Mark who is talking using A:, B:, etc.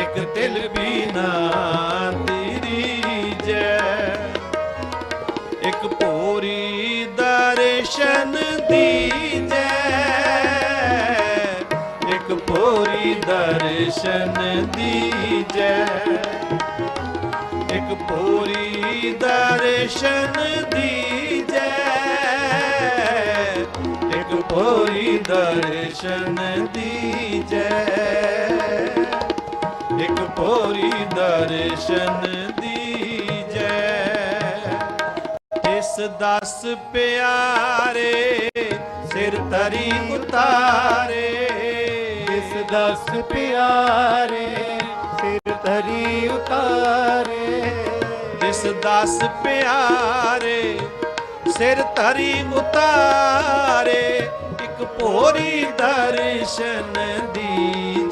A: ਇੱਕ ਤਿਲ ਬਿਨਾ ਤੇਰੀ ਜੈ। ਇੱਕ ਭੋਰੀ ਦਰਸ਼ਨ ਦੀ ਜੈ। ਦਰਸ਼ਨ ਦੀ ਜੈ। ਇੱਕ ਦਰਸ਼ਨ ਦੀ ਦਰਸ਼ਨ ਦੀਜੈ। ਇੱਕ ਪੂਰੀ ਦਰਸ਼ਨ ਦੀਜੈ। ਇਸ ਦਸ ਪਿਆਰੇ ਸਿਰ ਤਰੀ ਉਤਾਰੇ।
B: ਇਸ ਦਸ ਪਿਆਰੇ ਸਿਰ ਧਰੀ ਉਤਾਰੇ।
A: ਇਸ ਦਸ ਪਿਆਰੇ ਸਿਰ ਧਰੀ ਉਤਾਰੇ। ਇੱਕ ਦਰਸ਼ਨ ਦੀ।